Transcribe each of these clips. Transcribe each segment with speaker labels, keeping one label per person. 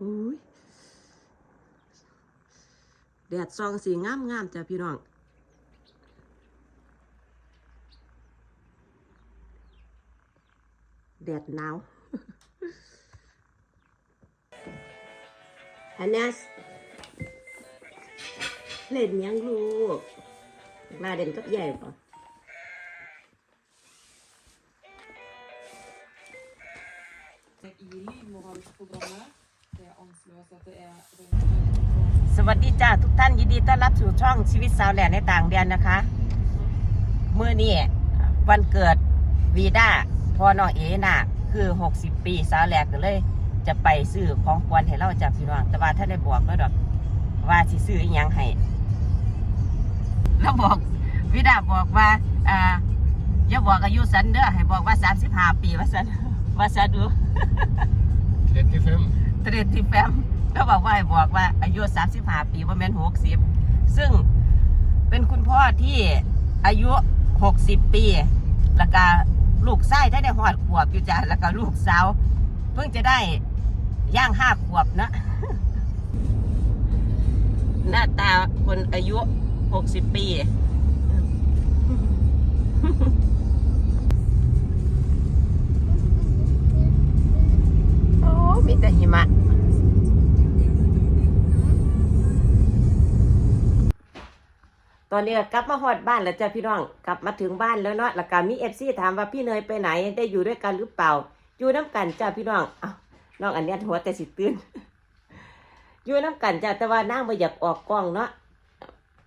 Speaker 1: อุ้ยแดดซองสีงามงามๆจ้ะพี่น้อง แดดหนาวฮันนัสเล่นยังลูกมาเด่นกับใหญ่ป่ะ สวัสดีจ้าทุกท่านยินดีต้อนรับสู่ช่องชีวิตสาวแหล่ในต่างแดนนะคะเมื่อนี้วันเกิดวีด้าพ่อน้องเอน่ะคือ 60 ปีสาวแหลกก็เลย จะไปซื้อของควรให้เราจากพี่น้องแต่ว่าถ้าได้บอกแล้วดอกว่าสิซื้ออหยังให้แล้วบอกวีด้าบอกว่าอ่าอย่าบอกอายุสันเด้อให้บอกว่า 35 ปีว่าสันว่าสันดู
Speaker 2: 35.
Speaker 1: เตรนที่แฟม ก็บอกว่าให้บอกว่าอายุ35ปีว่าแม่น60 ซึ่งเป็นคุณพ่อที่อายุ 60 ปี แล้วก็ลูกไส้ได้ได้หอดขวบอยู่จ้ะแล้วก็ลูกสาวเพิ่งจะได้ย่างห้าขวบนะ หน้าตาคนอายุ 60 ปี อนนี้กลับมาฮอดบ้านแล้วจ้ะพี่น้อง กลับมาถึงบ้านแล้วเนาะแล้วก็มีเอฟซีถามว่าพี่เนยไปไหนได้อยู่ด้วยกันหรือเปล่า อยู่น้ำกันจ้ะพี่น้องอ้าน้องอันเนี้ยหัวแต่สิตื่นอยู่น้ำกันจ้ะแต่ว่านั่งไม่อยากออกกล้องเนาะ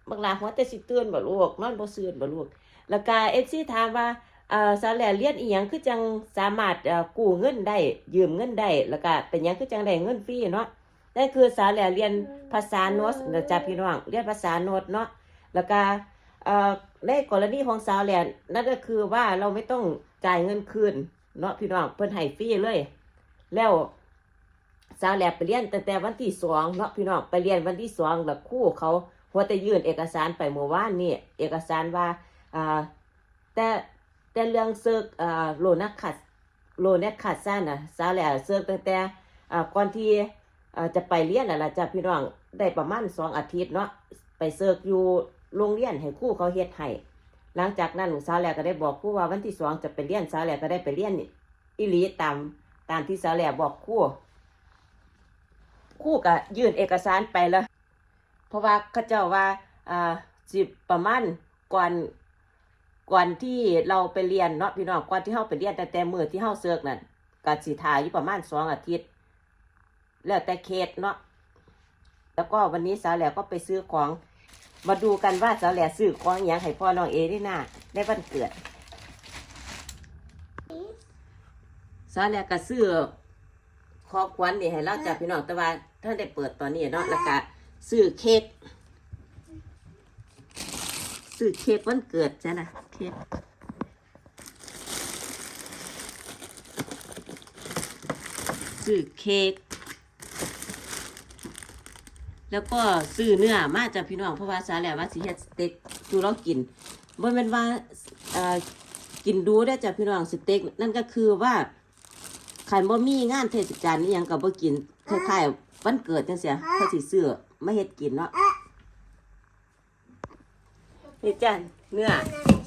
Speaker 1: บางลาหัวแต่สิตื่นบ่ลูกนอนบ่ซื่นบ่ลูกแล้วก็เอฟซีถามว่าเอ่อสาแหล่เรียนอีหยังคือจังสามารถกู้เงินได้ ยืมเงินได้แล้วก็เป็นหยังคือจังได้เงินฟรีเนาะนั่นคือสาแหล่เรียนภาษาโนสนะจ้ะพี่น้องเรียนภาษาโนสเนาะ แล้วก็เอ่อในกรณีของสาวแหล่นั่นก็คือว่าเราไม่ต้องจ่ายเงินคืนเนาะพี่น้องเพิ่นให้ฟรีเลย แล้วสาวแหล่ไปเรียนตั้งแต่วันที่สองเนาะพี่น้องไปเรียนวันที่สองแล้วคู่เขาหัวแต่ยื่นเอกสารไปเมื่อวานนี่เอกสารว่าอ่าแต่แต่เรื่องเซิกอ่าโลนักขัดโลนักขัดซ่านนะสาวแหล่เซิกตั้งแต่อ่าก่อนที่อ่าจะไปเรียนน่ะล่ะจ้ะพี่น้องได้ประมาณสองอาทิตย์เนาะไปเซิร์กอยู่ โรงเรียนให้ครู่เขาเฮ็ดให้หลังจากนั้นสาวแหลก็ได้บอกครู่ว่าวันที่สองจะไปเรียนสาวแหลก็ได้ไปเรียนอิลีตามตามที่สาวแหลบอกครู่ครู่ก็ยื่นเอกสารไปแล้ว เพราะว่าเขาเจ้าว่าอ่าสิประมาณก่อนก่อนที่เราไปเรียนเนาะพี่น้องก่อนที่เฮาไปเรียนแต่แต่มือที่เฮาเซิร์กนั่นก็สิถ่าอยู่ประมาณสองอาทิตย์ แล้วแต่เขตเนาะแล้วก็วันนี้สาวแหล่ก็ไปซื้อของ มาดูกันว่าสาวแหล่ซื้อของอย่างให้พ่อน้องเอได้หน้าได้วันเกิดสาวแหล่ก็ซื้อของขวัญนี่ให้เราจากพี่น้องแต่ว่าท่านได้เปิดตอนนี้เนาะแล้วก็ซื้อเค้กซื้อเค้กวันเกิดจ้ะนะเค้กซื้อเค้ก แล้วก็ซื้อเนื้อมาจากพี่น้องเพราะว่าสาแล้วว่าสิเฮ็ดสเต็กดูเรากินบ่แม่นว่าเอ่อกินดูได้จากพี่น้องสเต็กนั่นก็คือว่าคันบ่มีงานเทศกาลนี่ยังก็บ่กินคล้ายๆวันเกิดจังซี่เขาสิซื้อมาเฮ็ดกินเนาะนี่จ้ะเนื้อ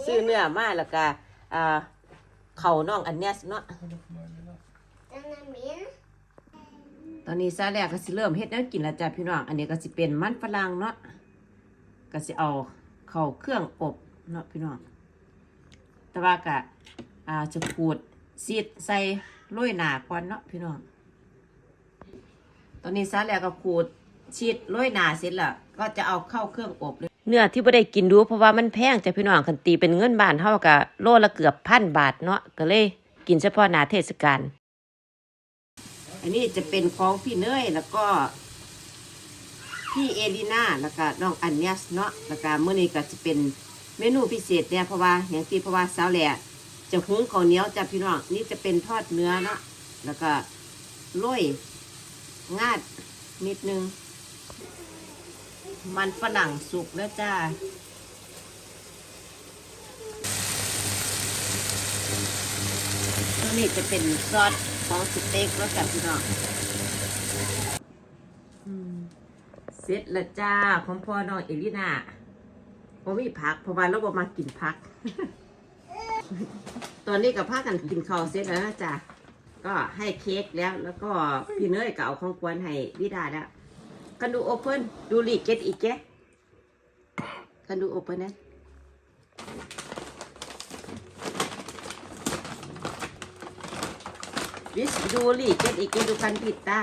Speaker 1: ซื้อเนื้อมาแล้วก็อ่าเข้าน้องอันเนี้ยเนาะ ตอนนี้ซาแรกก็สิเริ่มเฮ็ดแนวกินแล้วจ้ะพี่น้อง อันนี้ก็สิเป็นมันฝรั่งเนาะ ก็สิเอาเข้าเครื่องอบเนาะพี่น้อง แต่ว่าก็อ่าจะขูดซีดใส่โรยหนาก่อนเนาะพี่น้อง ตอนนี้ซาแรกก็ขูดชีดโรยหนาเสร็จแล้วก็จะเอาเข้าเครื่องอบเลยเนื้อที่บ่ได้กินดูเพราะว่ามันแพงจ้ะพี่น้องคันตีเป็นเงินบ้านเฮาก็โลละเกือบพันบาทเนาะก็เลยกินเฉพาะหนาเทศกาล อันนี้จะเป็นของพี่เนยแล้วก็ พี่เอลิน่าแล้วก็น้องอันเนียสเนาะแล้วก็มื้อนี้ก็จะเป็นเมนูพิเศษเนี่ยเพราะว่าอย่างที่เพราะว่าสาวแหล่จะหุงข้าวเหนียวจ้ะพี่น้องนี่จะเป็นทอดเนื้อเนาะแล้วก็โรยงาดนิดนึง มันฝรั่งสุกแล้วจ้าตัวนี้จะเป็นซอส ของสเต็กแล้วจ้ะพี่น้องเสร็จล้วจ้าของพ่อน้องเอลิน่าบ่มีผักเพราะว่าเราบ่มากินผัก ตอนนี้กับพากันกินข้าวเสร็จแล้วนะจ้ะก็ให้เค้กแล้วแล้วก็พี่เนยก็เอาของกวนให้วิดาแล้วกันดูโอเพ่นดูลีเกตอีกแกกันดูโอเพ่นนะ วิสดูลีเก็ตอีกแกดูกันปิดตา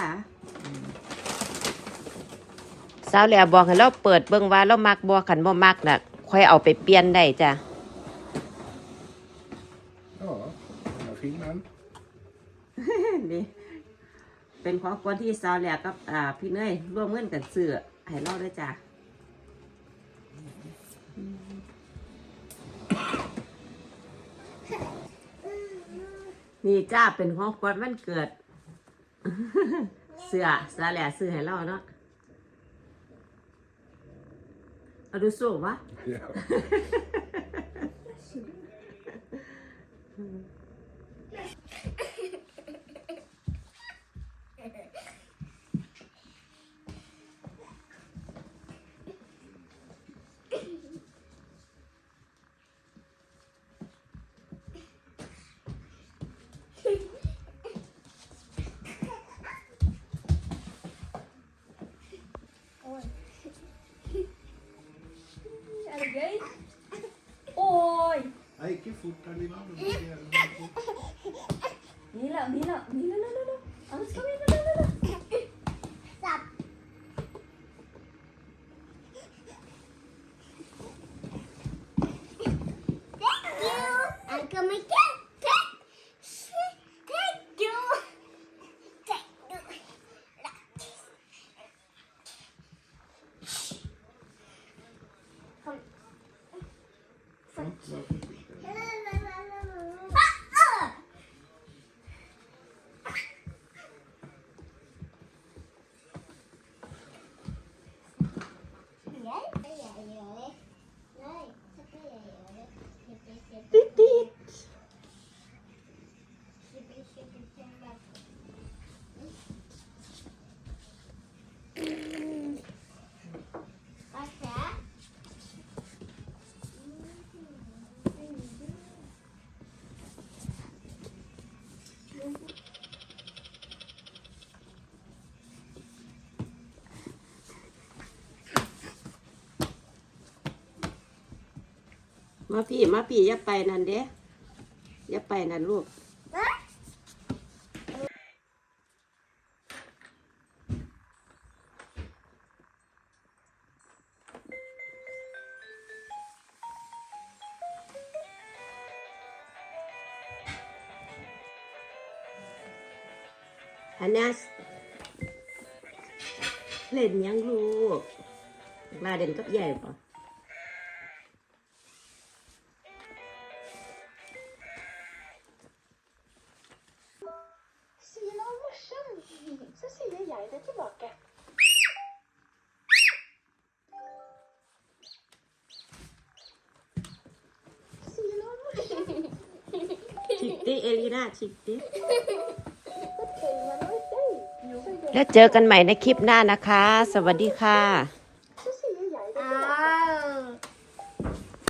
Speaker 1: สาวแหล่บอกให้เราเปิดเบิ่งว่าเรามักบ่ขันบ่มักน่ะค่อยเอาไปเปลี่ยนได้จ้ะ
Speaker 2: Ja, den är fin den.
Speaker 1: นี่เป็นของกวนที่สาวแหล่กับอ่าพี่เนยร่วมเงินกันซื้อให้เราด้วยจ้ะ นี่จ้าเป็นของกวนวันเกิด เสื้อสาวแหล่ซื้อให้เราเนาะเอาดูสูงวะ
Speaker 2: Ja.
Speaker 3: Fortare na Nila, Nila, Nila, Nila, Nila.
Speaker 1: Alas kami, Nila, Nila. มาพี่มาพี่อย่าไปนั่นเด้อย่าไปนั่นลูกอันนี้เล่นยังลูกลาเด่นกับใหญ่ปะ ชิกติเอลีน่าชิกติ
Speaker 3: Fortell meg noe gøy. Så gøy.
Speaker 1: แล้วเจอกันใหม่ในคลิปหน้านะคะ สวัสดีค่ะ